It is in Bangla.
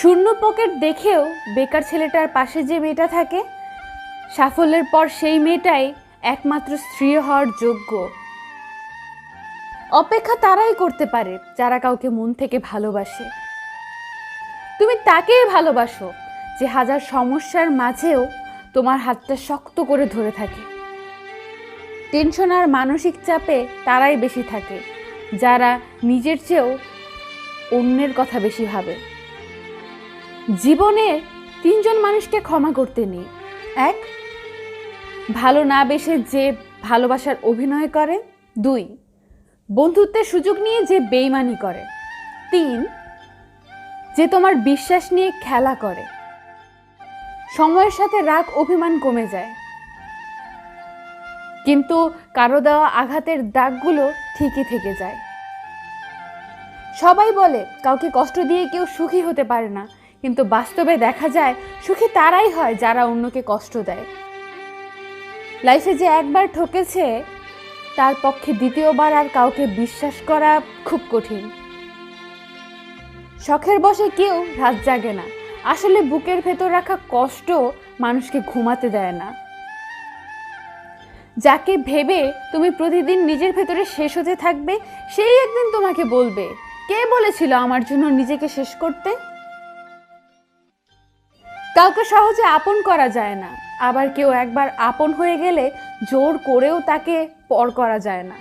শূন্য পকেট দেখেও বেকার ছেলেটার পাশে যে মেয়েটা থাকে, সাফল্যের পর সেই মেয়েটাই একমাত্র স্ত্রী হওয়ার যোগ্য। অপেক্ষা তারাই করতে পারে, যারা কাউকে মন থেকে ভালোবাসে। তুমি তাকেই ভালোবাসো, যে হাজার সমস্যার মাঝেও তোমার হাতটা শক্ত করে ধরে থাকে। টেনশন আর মানসিক চাপে তারাই বেশি থাকে, যারা নিজের চেয়েও অন্যের কথা বেশি ভাবে। জীবনে তিনজন মানুষকে ক্ষমা করতে নেই। এক, ভালো না বেসে যে ভালোবাসার অভিনয় করে। দুই, বন্ধুত্বের সুযোগ নিয়ে যে বেইমানি করে। তিন, যে তোমার বিশ্বাস নিয়ে খেলা করে। সময়ের সাথে রাগ, অভিমান কমে যায়। কিন্তু কারও দেওয়া আঘাতের দাগগুলো ঠিকই থেকে যায়। সবাই বলে, কাউকে কষ্ট দিয়ে কেউ সুখী হতে পারে না। কিন্তু বাস্তবে দেখা যায়, সুখী তারাই হয় যারা অন্যকে কষ্ট দেয়। লাইফে যে একবার ঠকেছে, তার পক্ষে দ্বিতীয়বার আর কাউকে বিশ্বাস করা খুব কঠিন। শখের বসে কেউ রাত জাগে না। আসলে বুকের ভেতর রাখা কষ্ট মানুষকে ঘুমাতে দেয় না। যাকে ভেবে তুমি প্রতিদিন নিজের ভেতরে শেষ হতে থাকবে, সেই একদিন তোমাকে বলবে, কে বলেছিল আমার জন্য নিজেকে শেষ করতে? কাউকে সহজে আপন করা যায় না। আবার কেউ একবার আপন হয়ে গেলে জোর করেও তাকে পর করা যায় না।